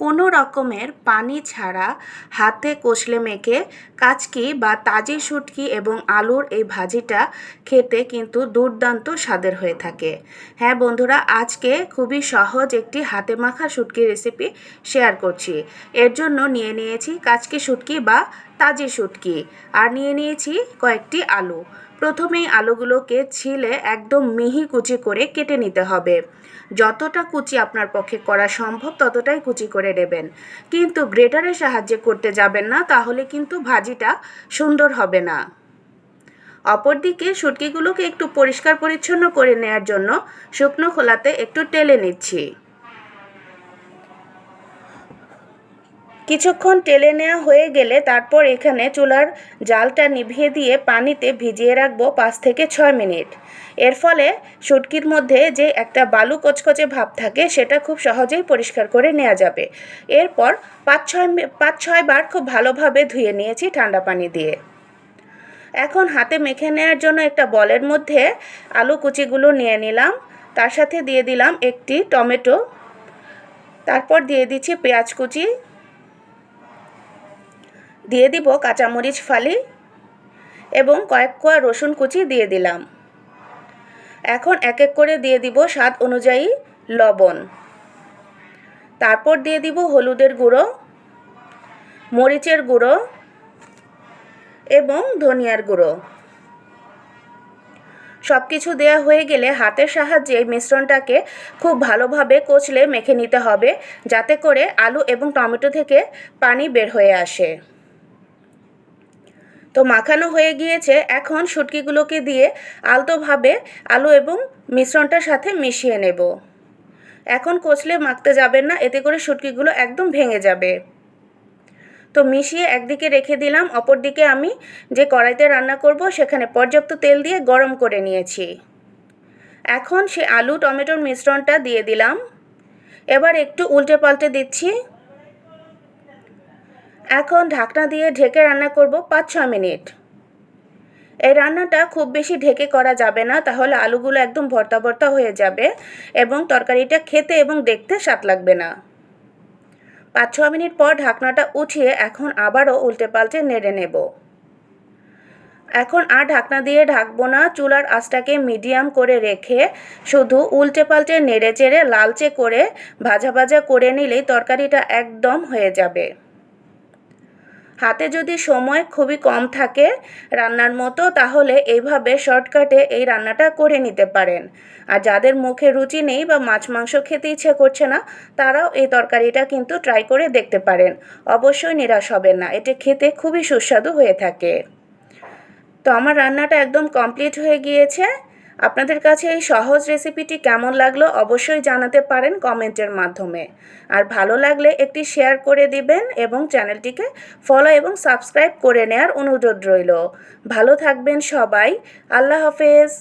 কোনো রকমের পানি ছাড়া হাতে কষলে মেখে কাচকি বা তাজি শুটকি এবং আলুর এই ভাজিটা খেতে কিন্তু দুর্দান্ত স্বাদের হয়ে থাকে। হ্যাঁ বন্ধুরা, আজকে খুবই সহজ একটি হাতে মাখা শুটকি রেসিপি শেয়ার করছি। এর জন্য নিয়ে নিয়েছি কাচকি শুটকি বা তাজি শুটকি। আর নিয়ে নিয়েছি কয়েকটি আলু। প্রথমেই আলুগুলোকে ছিলে একদম মিহি কুচি করে কেটে নিতে হবে। যতটা কুচি আপনার পক্ষে করা সম্ভব, ততটাই কুচি করে নেবেন। কিন্তু গ্রেটারের সাহায্যে করতে যাবেন না, তাহলে কিন্তু ভাজিটা সুন্দর হবে না। অপরদিকে শুটকিগুলোকে একটু পরিষ্কার পরিচ্ছন্ন করে নেওয়ার জন্য শুকনো খোলাতে একটু টেলে নিচ্ছি। কিছুক্ষণ টেলে নেওয়া হয়ে গেলে তারপর এখানে চুলার জালটা নিভিয়ে দিয়ে পানিতে ভিজিয়ে রাখব পাঁচ থেকে ছয় মিনিট। এর ফলে শুটকির মধ্যে যে একটা বালু কচকচে ভাব থাকে, সেটা খুব সহজেই পরিষ্কার করে নেওয়া যাবে। এরপর পাঁচ ছয় পাঁচ ছয় বার খুব ভালোভাবে ধুয়ে নিয়েছি ঠান্ডা পানি দিয়ে। এখন হাতে মেখে নেওয়ার জন্য একটা বলের মধ্যে আলু কুচিগুলো নিয়ে নিলাম। তার সাথে দিয়ে দিলাম একটি টমেটো। তারপর দিয়ে দিচ্ছি পেঁয়াজ কুচি। দিয়ে দিব কাঁচামরিচ, ফালি এবং কয়েক কোয়া রসুন কুচি দিয়ে দিলাম। এখন এক এক করে দিয়ে দিব স্বাদ অনুযায়ী লবণ। তারপর দিয়ে দিব হলুদের গুঁড়ো, মরিচের গুঁড়ো এবং ধনিয়ার গুঁড়ো। সব কিছু দেওয়া হয়ে গেলে হাতের সাহায্যে মিশ্রণটাকে খুব ভালোভাবে কচলে মেখে নিতে হবে, যাতে করে আলু এবং টমেটো থেকে পানি বের হয়ে আসে। তো মাখানো হয়ে গিয়েছে। এখন শুটকিগুলোকে দিয়ে আলতোভাবে আলু এবং মিশ্রণটার সাথে মিশিয়ে নেব। এখন কচলে মাখতে যাবেন না, এতে করে শুটকিগুলো একদম ভেঙে যাবে। তো মিশিয়ে একদিকে রেখে দিলাম অপর দিকে আমি যে কড়াইতে রান্না করব সেখানে পর্যাপ্ত তেল দিয়ে গরম করে নিয়েছি। এখন সে আলু, টমেটোর মিশ্রণটা দিয়ে দিলাম। এবার একটু উল্টে পাল্টে দিচ্ছি। এখন ঢাকনা দিয়ে ঢেকে রান্না করব পাঁচ ছ মিনিট। এই রান্নাটা খুব বেশি ঢেকে করা যাবে না, তাহলে আলুগুলো একদম ভর্তা ভর্তা হয়ে যাবে এবং তরকারিটা খেতে এবং দেখতে স্বাদ লাগবে না। পাঁচ ছ মিনিট পর ঢাকনাটা উঠিয়ে এখন আবারও উল্টে পাল্টে নেড়ে নেব। এখন আর ঢাকনা দিয়ে ঢাকবো না, চুলার আঁচটাকে মিডিয়াম করে রেখে শুধু উল্টে পাল্টে নেড়ে চেড়ে লালচে করে ভাজা ভাজা করে নিলেই তরকারিটা একদম হয়ে যাবে। হাতে যদি সময় খুবই কম থাকে রান্নার মতো, তাহলে এইভাবে শর্টকাটে এই রান্নাটা করে নিতে পারেন। আর যাদের মুখে রুচি নেই বা মাছ মাংস খেতে ইচ্ছে করছে না, তারাও এই তরকারিটা কিন্তু ট্রাই করে দেখতে পারেন। অবশ্যই নিরাশ হবেন না, এটা খেতে খুবই সুস্বাদু হয়ে থাকে। তো আমার রান্নাটা একদম কমপ্লিট হয়ে গিয়েছে। আপনাদের কাছে এই সহজ রেসিপিটি কেমন লাগল অবশ্যই জানাতে পারেন কমেন্টের মাধ্যমে। আর ভালো লাগলে একটি শেয়ার করে দিবেন এবং চ্যানেলটিকে ফলো এবং সাবস্ক্রাইব করে নেয়ার অনুরোধ রইল। ভালো থাকবেন সবাই। আল্লাহ হাফেজ।